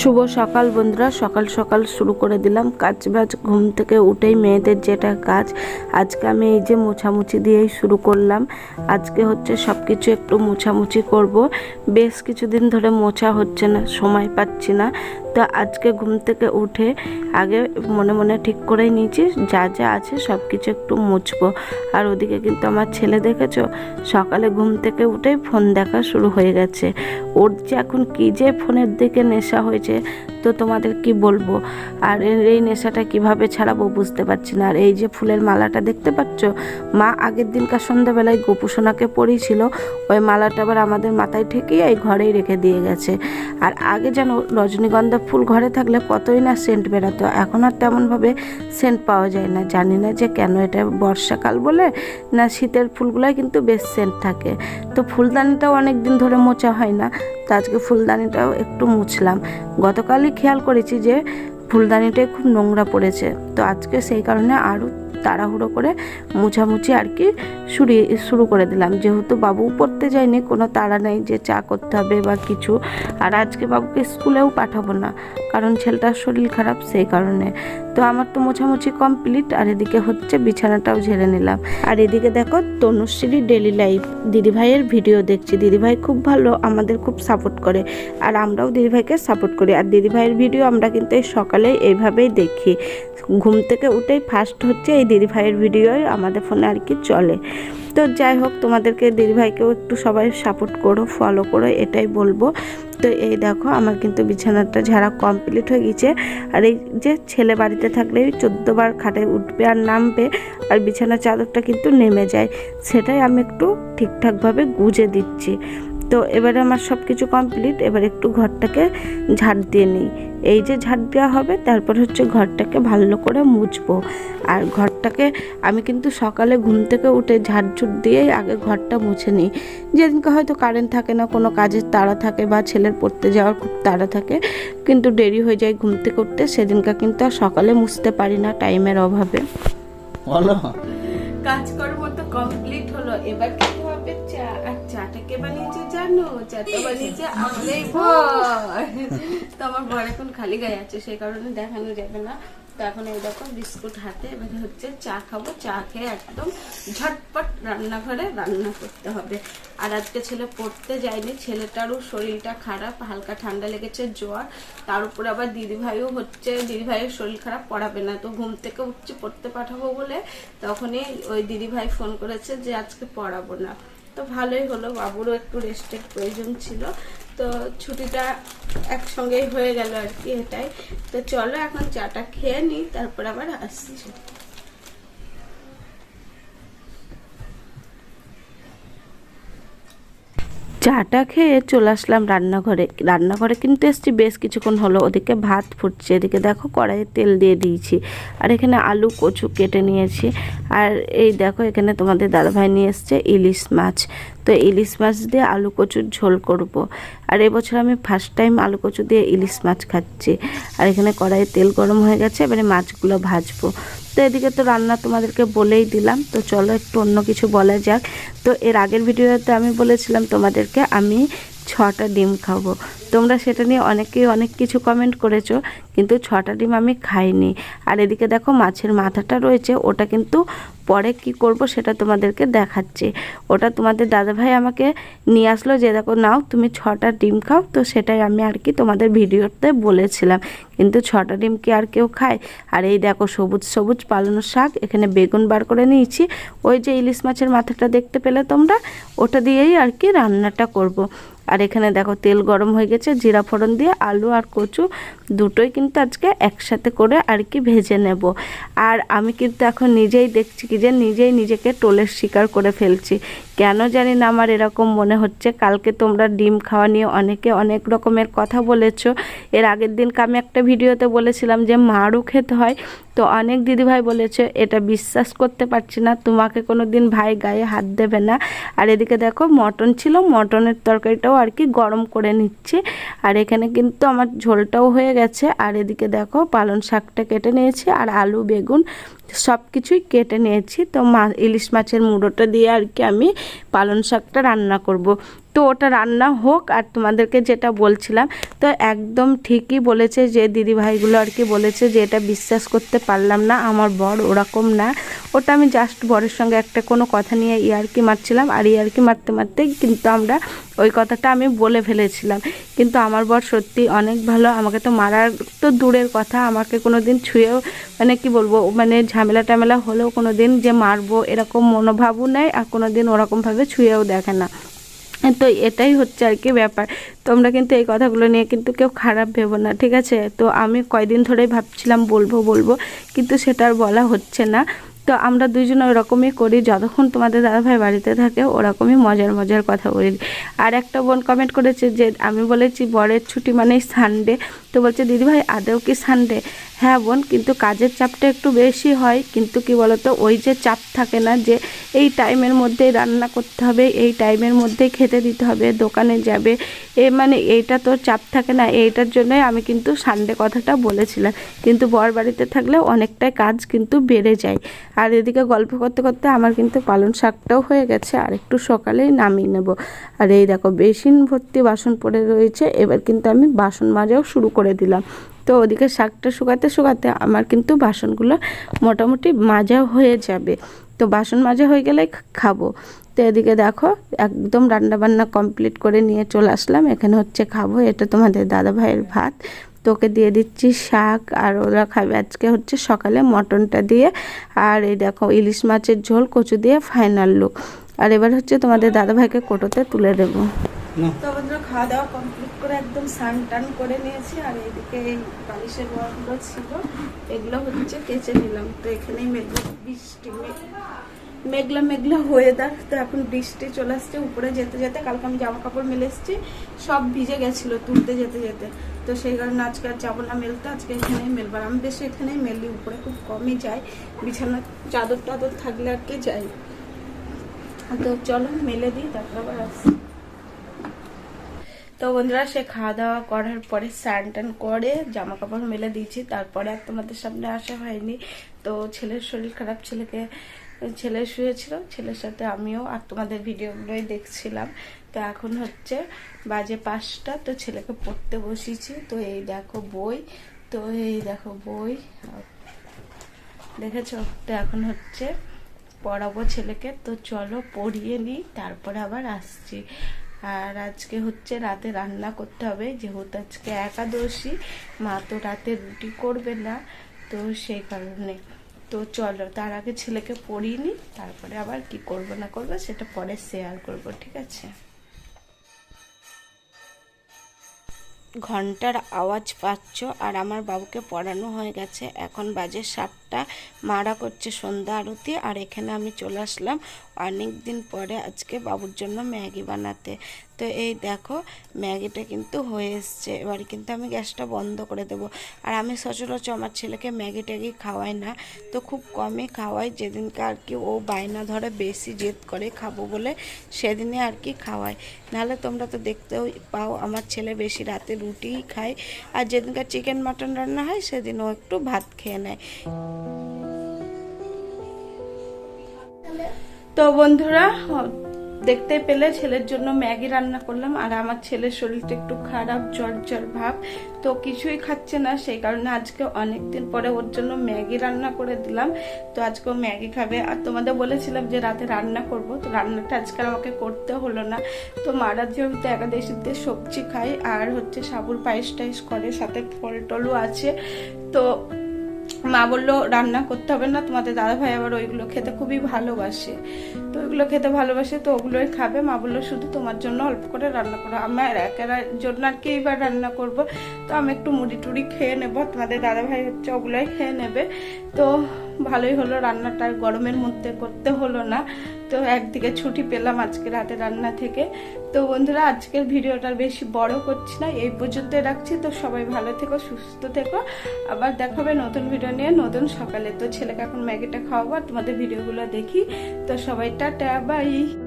শুভ সকাল বন্ধুরা, সকাল সকাল শুরু করে দিলাম কাজ বাজ। ঘুম থেকে উঠেই মেয়েদের যেটা কাজ, আজকে আমি এই যে মোছামুছি দিয়েই শুরু করলাম। আজকে হচ্ছে সব কিছু একটু মোছামুছি করব। বেশ কিছুদিন ধরে মোছা হচ্ছে না, সময় পাচ্ছি না। তো আজকে ঘুম থেকে উঠে আগে মনে মনে ঠিক করেই নিয়েছি, যা যা আছে সব কিছু একটু মুছবো। আর ওদিকে কিন্তু আমার ছেলে দেখেছ, সকালে ঘুম থেকে উঠেই ফোন দেখা শুরু হয়ে গেছে। ওর যে এখন কী যে ফোনের দিকে নেশা হয়েছে, তো তোমাদের কি বলব? আর এই নেশাটা কীভাবে ছাড়াবো বুঝতে পারছি না। আর এই যে ফুলের মালাটা দেখতে পাচ্ছ, মা আগের দিনকার সন্ধ্যাবেলায় গোপুসোনাকে পরিয়েছিল, ওই মালাটা আবার আমাদের মাথায় ঠেকিয়ে এই ঘরেই রেখে দিয়ে গেছে। আর আগে যেন রজনীগন্ধা ফুল ঘরে থাকলে কতই না সেন্ট বেরোতো। এখন আর তেমনভাবে সেন্ট পাওয়া যায় না। জানি না যে কেন এটা বর্ষাকাল বলে না শীতের ফুলগুলোই কিন্তু বেশ সেন্ট থাকে। তো ফুলদানিটাও অনেক দিন ধরে মোচা হয় না। তো আজকে ফুলদানিটাও একটু মুছলাম। গতকালই খেয়াল করেছি যে ফুলদানিটাই খুব নোংরা পড়েছে। তো আজকে সেই কারণে আরও তাড়াহুড়ো করে মুছামুছি আর কি শুরু শুরু করে দিলাম। যেহেতু বাবু পড়তে যায়নি, কোনো তাড়া নেই যে চা করতে হবে বা কিছু। আর আজকে বাবুকে স্কুলেও পাঠাবো না, কারণ ছেলেটার শরীর খারাপ সেই কারণে। তো আমার তো মোছামুছি কমপ্লিট, আর এদিকে হচ্ছে বিছানাটাও ঝেড়ে নিলাম। আর এদিকে দেখো তনুশ্রী ডেলি লাইফ। দিদিভাইয়ের ভিডিও দেখছি, দিদিভাই খুব ভালো, আমাদের খুব সাপোর্ট করে। আর আমরাও দিদিভাইকে সাপোর্ট করি। আর দিদিভাইয়ের ভিডিও আমরা কিন্তু এই সকালে এইভাবেই দেখি। ঘুম থেকে উঠেই ফার্স্ট হচ্ছে এই দিদিভাইয়ের ভিডিওই আমাদের ফোনে আর কি চলে। তো যাই হোক, তোমাদেরকে দিদিভাইকেও একটু সবাই সাপোর্ট করো ফলো করো, এটাই বলব। তো এই দেখো, আমার কিন্তু বিছানাটা ঝাড়া কমপ্লিট হয়ে গেছে। আর এই যে ছেলে বাড়িতে থাকলে চোদ্দ বার খাটে উঠবে আর নামবে, আর বিছানার চাদরটা কিন্তু নেমে যায়। সেটাই আমি একটু ঠিকঠাকভাবে গুজে দিচ্ছি। তো এবারে আমার সব কিছু কমপ্লিট এবার একটু ঘরটাকে ঝাড় দিয়ে নিই। এই যে ঝাড় দেওয়া হবে তারপর হচ্ছে ঘরটাকে ভালো করে মুছবো। আর ঘরটাকে আমি কিন্তু সকালে ঘুম থেকে উঠে ঝাড়ঝুট দিয়েই আগে ঘরটা মুছে নিই। যেদিনকে হয়তো কারেন্ট থাকে না কোনো কাজের তাড়া থাকে বা ছেলের পড়তে যাওয়ার খুব তাড়া থাকে কিন্তু দেরি হয়ে যায় ঘুম থেকে উঠতে সেদিনকে কিন্তু আর সকালে মুছতে পারি না টাইমের অভাবে। বলো। কাজকর্ম তো কমপ্লিট হলো এবার চা খাব। চা খেয়ে একদম ঝটপট রান্নাঘরে রান্না করতে হবে। আর আজকে ছেলে পড়তে যায়নি, ছেলেটারও শরীরটা খারাপ, হালকা ঠান্ডা লেগেছে, জ্বর। তার উপর আবার দিদিভাইও হচ্ছে, দিদিভাইয়ের শরীর খারাপ, পড়াবে না। তো ঘুম থেকে উঠছে, পড়তে পাঠাবো বলে। তখনই ওই দিদিভাই ফোন করেছে যে আজকে পড়াবো না। তো ভালোই হলো, বাবুরও একটু রেস্টের প্রয়োজন ছিল। তো ছুটিটা একসঙ্গেই হয়ে গেল আর কি এটাই। তো চলো এখন চাটা খেয়ে নিই, তারপর আবার আসছি। চাটা খেয়ে চলে আসলাম রান্নাঘরে। রান্নাঘরে কিন্তু এসছি বেশ কিছুক্ষণ হলো, ওদিকে ভাত ফুটছে, এদিকে দেখো কড়াইয়ে তেল দিয়ে দিয়েছি। আর এখানে আলু কচু কেটে নিয়েছি। আর এই দেখো এখানে তোমাদের দাদাভাই নিয়ে এসছে ইলিশ মাছ। তো ইলিশ মাছ দিয়ে আলু কচুর ঝোল করব। আর এবছর আমি ফার্স্ট টাইম আলু কচু দিয়ে ইলিশ মাছ খাচ্ছি। আর এখানে কড়াইয়ে তেল গরম হয়ে গেছে, এবারে মাছগুলো ভাজবো। তো এদিকে তো রান্না তোমাদেরকে বলেই দিলাম, তো চলো একটু অন্য কিছু বলা যাক। তো এর আগের ভিডিওতে আমি বলেছিলাম তোমাদেরকে আমি ছটা ডিম খাব। তোমরা সেটা নিয়ে অনেকেই অনেক কিছু কমেন্ট করেছ, কিন্তু ছটা ডিম আমি খাইনি। আর এদিকে দেখো মাছের মাথাটা রয়েছে, ওটা কিন্তু পরে কি করব সেটা তোমাদেরকে দেখাচ্ছি। ওটা তোমাদের দাদাভাই আমাকে নিয়ে আসলো যে, দেখো নাও, তুমি ছটা ডিম খাও। তো সেটাই আমি আর কি তোমাদের ভিডিওতে বলেছিলাম। কিন্তু ছটা ডিম কি আর কেউ খায়? আর এই দেখো সবুজ সবুজ পালনো শাক, এখানে বেগুন বার করে নিয়েছি। ওই যে ইলিশ মাছের মাথাটা দেখতে পেলে তোমরা? ওটা দিয়েই আর কি রান্নাটা করব। আর এখানে দেখো তেল গরম হয়ে গেছে, জিরা ফোড়ন দিয়ে আলু আর কচু দুটোই কিন্তু আজকে একসাথে করে আর কি ভেজে নেব। আর আমি কিন্তু এখন নিজেই দেখছি কি যে নিজেই নিজেকে টোলের শিকার করে ফেলছি। কেন জানি না আমার এরকম মনে হচ্ছে, কালকে তোমরা ডিম খাওয়া নিয়ে অনেকে অনেক রকমের কথা বলেছ। এর আগের দিনকে আমি একটা ভিডিওতে বলেছিলাম যে মারও খেতে হয় তো অনেক দিদিভাই বলেছে, এটা বিশ্বাস করতে পারছি না, তোমাকে কোনো দিন ভাই গায়ে হাত দেবে না। আর এদিকে দেখো, মটন ছিল, মটনের তরকারিটাও আর কি গরম করে নিচ্ছি। আর এখানে কিন্তু আমার ঝোলটাও হয়ে গেছে। আর এদিকে দেখো পালন শাকটা কেটে নিয়েছি আর আলু, বেগুন সব কিছুই কেটে নিয়েছি। তো মা, ইলিশ মাছের মুড়োটা দিয়ে আর কি আমি পালন শাকটা রান্না করব। তো ওটা রান্না হোক আর তোমাদেরকে যেটা বলছিলাম, তো একদম ঠিকই বলেছে যে দিদি ভাইগুলো আর কি বলেছে যে এটা বিশ্বাস করতে পারলাম না, আমার বর ওরকম না। ওটা আমি জাস্ট বরের সঙ্গে একটা কোনো কথা নিয়ে ইয়ারকি মারছিলাম আর ইয়ারকি মারতে মারতে কিন্তু আমরা ওই কথাটা আমি বলে ফেলেছিলাম। কিন্তু আমার বর সত্যি অনেক ভালো, আমাকে তো মারার তো দূরের কথা, আমাকে কোনো দিন ছুঁয়েও মানে কি বলব মানে ঝামেলা টামেলা হলেও কোনো দিন যে মারবো এরকম মনোভাবও নেয় আর কোনো দিন ওরকমভাবে ছুঁয়েও দেখে না। তো এটাই হচ্ছে আর কি ব্যাপার। তোমরা কিন্তু এই কথাগুলো নিয়ে কিন্তু কেউ খারাপ ভেবো না, ঠিক আছে? তো আমি কয়দিন ধরেই ভাবছিলাম বলব বলব, কিন্তু সেটা আর বলা হচ্ছে না। তো আমরা দুইজনে ওরকমই করি, যতক্ষণ তোমাদের দাদাভাই বাড়িতে থাকে, ওরকমই মজার মজার কথা বলি। আর একটা বোন কমেন্ট করেছে যে, আমি বলেছি, বরের ছুটি মানেই সানডে তো বলছে দিদিভাই আদেও কি সানডে হ্যাঁ বোন, কিন্তু কাজের চাপটা একটু বেশি হয়। কিন্তু কি বলতো, ওই যে চাপ থাকে না যে এই টাইমের মধ্যেই রান্না করতে হবে, এই টাইমের মধ্যেই খেতে দিতে হবে, দোকানে যাবে। এ মানে এইটা তো চাপ থাকে না, এইটার জন্যই আমি কিন্তু সানডে কথাটা বলেছিলাম। কিন্তু বর বাড়িতে থাকলে অনেকটাই কাজ কিন্তু বেড়ে যায়। আর এদিকে গল্প করতে করতে আমার কিন্তু পালন শাকটাও হয়ে গেছে, আর একটু সকালেই নামিয়ে নেব। আর এই দেখো, বেসিন ভর্তি বাসন পড়ে রয়েছে, এবার কিন্তু আমি বাসন মাজাও শুরু করে দিলাম। তো ওদিকে শাকটা শুকাতে শুকাতে আমার কিন্তু বাসনগুলো মোটামুটি মাজা হয়ে যাবে। তো বাসন মাজা হয়ে গেলে খাব। তো এদিকে দেখো একদম রান্না বান্না কমপ্লিট করে নিয়ে চলে আসলাম। এখানে হচ্ছে খাব, এটা তোমাদের দাদা ভাইয়ের ভাত তোকে দিয়ে দিচ্ছি শাক আর ওরা খাবে আজকে হচ্ছে সকালে মটনটা দিয়ে। আর এই দেখো ইলিশ মাছের ঝোল, কচু দিয়ে ফাইনাল লুক আর এবার হচ্ছে তোমাদের দাদা ভাইকে কোটোতে তুলে দেবো। খাওয়া দাওয়া কমপ্লিট করে একদম স্নান টান করে আর এই বালিশের ছিল, এগুলো হচ্ছে কেচে নিলাম। তো এখানেই মেঘলা, বৃষ্টি মেঘ- মেঘলা মেঘলা ওয়েদার তো এখন বৃষ্টি চলে আসছে, উপরে যেতে যেতে কালকে আমি জামা কাপড় মেলে এসেছি, সব ভিজে গেছিল তুলতে যেতে যেতে। তো সেই কারণে আজকে আর যাব না মেলতে, আজকে এখানেই মেলবার। আমি বেশি এখানেই মেলি, উপরে খুব কমই যাই। বিছানার চাদর টাদর থাকলে আর কি যাই। তো চলো, মেলে দিই, তারপর আবার আসি তো বন্ধুরা, সে খাওয়া দাওয়া করার পরে স্নান টান করে জামা কাপড় মেলে দিয়েছি। তারপরে আর তোমাদের সামনে আসা হয়নি। তো ছেলের শরীর খারাপ, ছেলেকে, ছেলে শুয়েছিল। ছেলের সাথে আমিও আর তোমাদের ভিডিওগুলোই দেখছিলাম। তো এখন হচ্ছে বাজে পাঁচটা। তো ছেলেকে পড়তে বসিয়েছি। তো এই দেখো বই। তো এই দেখো বই। দেখেছ? তো এখন হচ্ছে পড়াবো ছেলেকে। তো চলো পড়িয়ে নিই। তারপরে আবার আসছি। আর আজকে হচ্ছে রাতে রান্না করতে হবে। যেহেতু আজকে একাদশী, মা তো রাতে রুটি করবে না, তো সেই কারণে। তো চলো, তার আগে ছেলেকে পড়িনি তারপরে আবার কি করব না করব সেটা পরে শেয়ার করব, ঠিক আছে? ঘণ্টার আওয়াজ পাচ্ছ আর আমার বাবুকে পড়ানো হয়ে গেছে। এখন বাজে সাতটা, মারা করছে সন্ধ্যা আরতি আর এখানে আমি চলে আসলাম অনেক দিন পরে আজকে বাবুর জন্য ম্যাগি বানাতে। তো এই দেখো, ম্যাগিটা কিন্তু হয়ে এসছে। এবার কিন্তু আমি গ্যাসটা বন্ধ করে দেব। আর আমি সচরাচর আমার ছেলেকে ম্যাগি ট্যাগি খাওয়াই না। তো খুব কমই খাওয়াই। যেদিনকে আর কি ও বায়না ধরে বেশি জেদ করে খাব বলে, সেদিনে আর কি খাওয়াই। নাহলে তোমরা তো দেখতেও পাও, আমার ছেলে বেশি রাতে রুটিই খায়। আর যেদিনকার চিকেন মাটন রান্না হয় সেদিন ও একটু ভাত খেয়ে নেয়। তো বন্ধুরা দেখতে পেলে ছেলের জন্য ম্যাগি রান্না করলাম, আর আমার ছেলের শরীরটা একটু খারাপ, জ্বর জ্বর ভাব, তো কিছুই খাচ্ছে না। সেই কারণে আজকে অনেক দিন পরে ওর জন্য ম্যাগি রান্না করে দিলাম। তো আজকে ম্যাগি খাবে। আর তোমাদের বলেছিলাম যে রাতে রান্না করব, তো রান্নাটা আজকে আমাকে করতে হলো না। তো মারা যেহেতু একাদশীতে সবজি খাই আর হচ্ছে সাবুর পায়েস টাইস করে, সাথে ফল টলও আছে। তো মা বলল, রান্না করতে হবে না, তোমাদের দাদা ভাই আবার ওইগুলো খেতে খুবই ভালোবাসে। তো ওইগুলো খেতে ভালোবাসে, তো ওগুলোই খাবে। মা বলল, শুধু তোমার জন্য অল্প করে রান্না করো। আমার একের জন্য আর কি এইবার রান্না করব? তো আমি একটু মুড়ি টুড়ি খেয়ে নেব। তোমাদের দাদা ভাই হচ্ছে, ওগুলোই খেয়ে নেবে। তো ভালোই হলো, রান্নাটা গরমের মধ্যে করতে হলো না। তো একদিকে ছুটি পেলাম আজকে রাতে রান্না থেকে। তো বন্ধুরা, আজকের ভিডিওটা বেশি বড় করছি না, এই পর্যন্ত রাখছি। তো সবাই ভালো থেকো, সুস্থ থেকো। আবার দেখাবে নতুন ভিডিও নিয়ে, নতুন সকালে। তো ছেলেকে এখন ম্যাগিটা খাওয়াবো আর তোমাদের ভিডিওগুলো দেখি। তো সবাই টাটা, বাই।